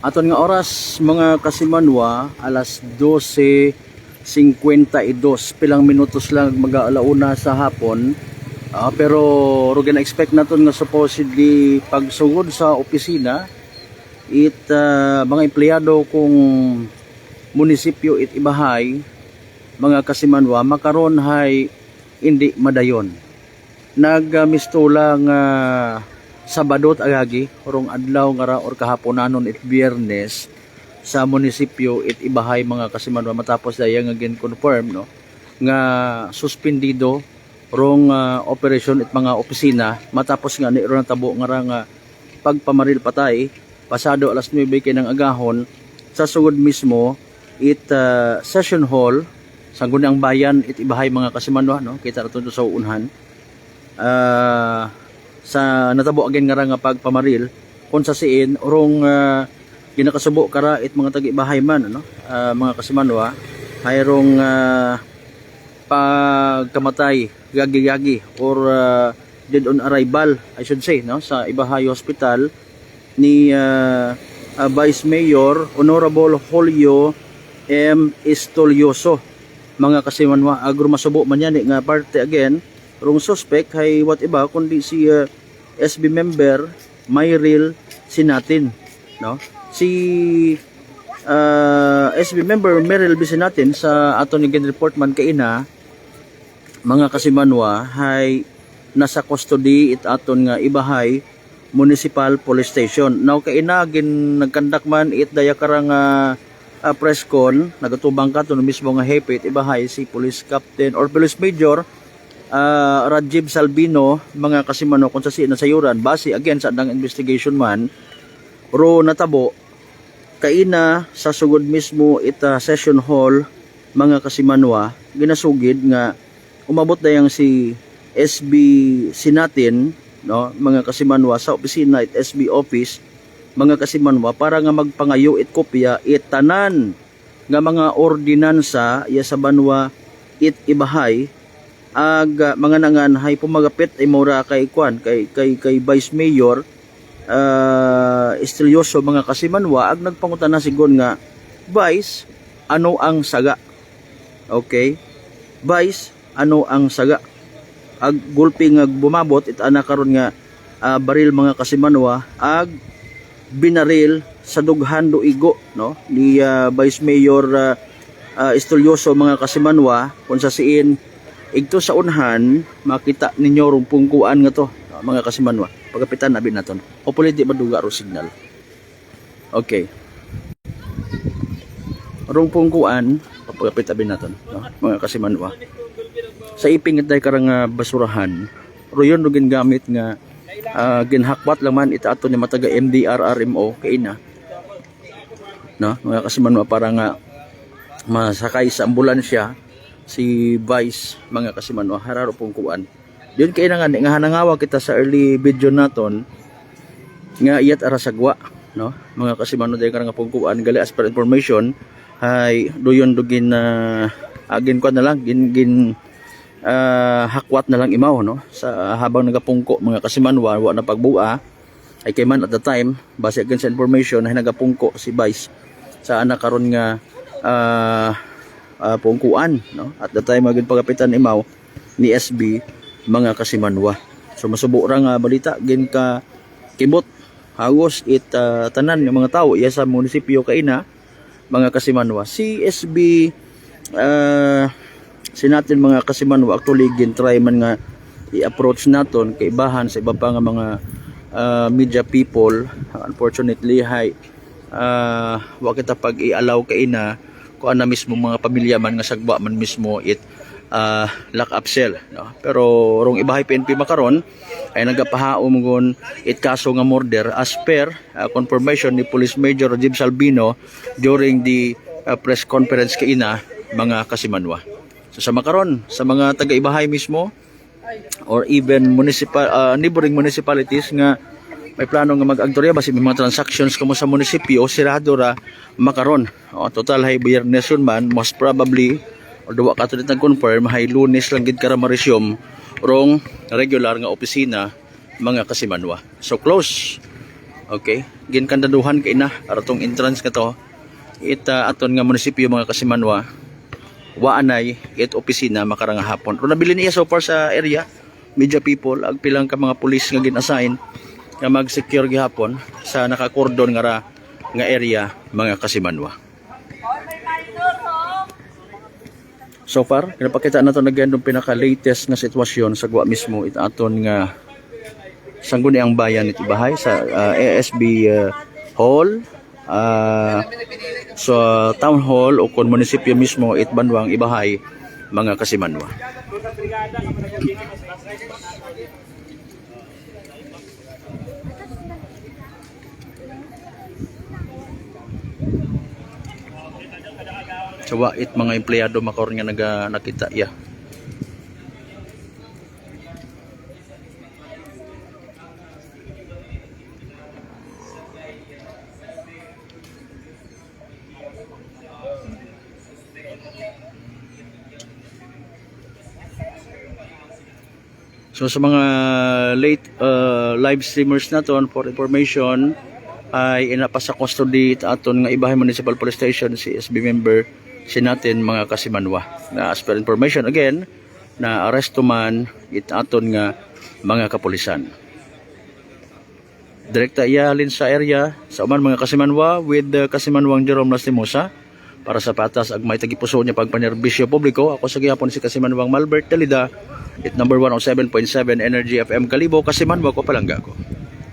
Aton nga oras mga kasimanwa alas 12.52 pilang minutos lang mag-alauna sa hapon. Ah, pero rugi na expect naton nga supposedly pagsugod sa opisina. It ah, mga empleyado kung munisipyo it ibahay mga kasimanwa makaron hay hindi madayon. Nagmistula nga Sabado at agagi orong adlaw nga ra or kahaponanon it Biyernes sa munisipyo it ibahay mga kasimanwa matapos daya nga gin confirm no nga suspendido rong ah, operation it mga opisina. Matapos nga ni ron tabo nga ra nga pagpamaril patay pasado alas 9 kay ng agahon sa sugod mismo it ah, session hall sa gunang bayan it ibahay mga kasimanwa no kita ra sa unhan ah sa natabo again nga nga pagpamaril kung sa siin orong uh, ginakasubo kara it mga tagibahay man ano? Ah, mga kasimanwa hayrong ah, pagkamatay gagi-gagi or ah, dead on arrival I should say no? Sa Ibahay Hospital ni ah, ah, Vice Mayor Honorable Julio M. Estolioso. Mga kasimanwa agro masubo man yan eh, nga parte again. Rong suspect hay what iba kundi si ah, SB member Myril Sinatin no? Si ah, SB member Myril Sinatin sa ato ni Gen report man kaina mga kasimanwa hay nasa custody it aton nga ibahay municipal police station. Now kaina gin nagkandak man it daya karang nga ah, press con nagatubang ka to mismo nga hepe it ibahay si police captain or police major uh, Rajib Salvino mga kasimano kung sa na sayuran base again sa andang investigation man ro natabo kaina sa sugod mismo ita session hall mga kasimanwa ginasugid nga umabot dayang si SB Sinatin no mga kasimanwa sa opisina it SB office mga kasimanwa para nga magpangayo it kopya it tanan nga mga ordinansa iya sa banwa it ibahay ag uh, mga nangan hay pumagapit ay mura kay kwan kay kay kay Vice Mayor uh, Estelioso mga kasimanwa ag nagpangutan na sigon nga Vice ano ang saga? Okay? Vice ano ang saga? Ag gulpi nga bumabot it ana karon nga ah, baril mga kasimanwa ag binaril sa dughan igo no? Ni ah, Vice Mayor uh, Estolioso mga kasimanwa kung sa siin igto sa unhan makita ninyo rong pungkuan nga to ah, mga kasimanwa. Pagapitan nabi naton. Hopefully di maduga ro signal. Okay. Rong pungkuan pagapit abi naton no? mga kasimanwa. Sa iping itay karang nga basurahan royon ro gamit nga ah, ginhakwat lang man ita ato ni mataga MDRRMO kay na no mga kasimanwa para nga masakay sa ambulansya si Vice mga kasimanwa hararo pong kuan. Yun kay nga nga hanangawa kita sa early video naton nga iyat ara sagwa no? Mga kasimanwa dahil karang pong kuan gali as per information hay doyon dugin na agin ko na lang gin gin ah, hakwat na lang imaw no? Sa habang nagapungko mga kasimanwa wa na pagbua ay kay man at the time base again sa information ay nagapungko si Vice sa anak karon nga ah, ah, pungkuan no? At the time agin pagapitan imaw ni SB mga kasimanwa. So masubo ra nga balita gin ka kibot hagos it ah, tanan ng mga tao iya sa munisipyo kaina mga kasimanwa. Si SB ah, sinatin mga kasimanwa actually gin try man nga i-approach naton kay ibahan sa iba pa nga mga ah, media people. Unfortunately hay uh, wa kita pag i-allow kay na mismo mga pamilya man nga sagwa man mismo it uh, lock up cell no? pero rong ibahay PNP makaron ay nagapahaom gon it kaso nga murder as per uh, confirmation ni Police Major Jim Salvino during the uh, press conference kay ina mga kasimanwa so sa makaron sa mga taga-ibahay mismo or even municipal uh, neighboring municipalities nga may plano nga mag-agtorya basi may mga transactions kamo sa munisipyo sirado ra makaron o, total hay biyernes yun man most probably or duwa ka tulit nag-confirm hay lunes lang gid kara ma-resume rong regular nga opisina mga kasimanwa so close Okay? Ginkandaduhan kay na aratong entrance ka to. Ita aton nga munisipyo mga kasimanwa. Waanay it opisina makarang hapon. Pero nabili niya so far sa area media people ag pilang ka mga pulis nga gin-assign nga mag-secure gihapon sa nakakordon nga ra nga area mga kasimanwa. So far, kinapakita na ito na ganun pinaka-latest na sitwasyon sa Gwa mismo it aton nga sangguni ang bayan iti bahay sa uh, ASB uh, Hall uh, sa town hall o kon munisipyo mismo it banwang ibahay mga kasimanwa. So it mga empleyado makaroon nga naga nakita ya. So sa mga late uh, live streamers naton for information ay inapa sa custody aton nga Ibahay Municipal Police Station si SB member si natin mga kasimanwa. Na as per information again na aresto man it aton nga mga kapulisan. Direkta iyahalin sa area sa uman mga kasimanwa with the kasimanwang Jerome Lastimosa para sa patas ag may tagipuso niya pagpanerbisyo publiko. Ako sa gihapon si kasimanwang Malbert Dalida it number 107.7 Energy FM Kalibo kasimanwa ko palangga ko.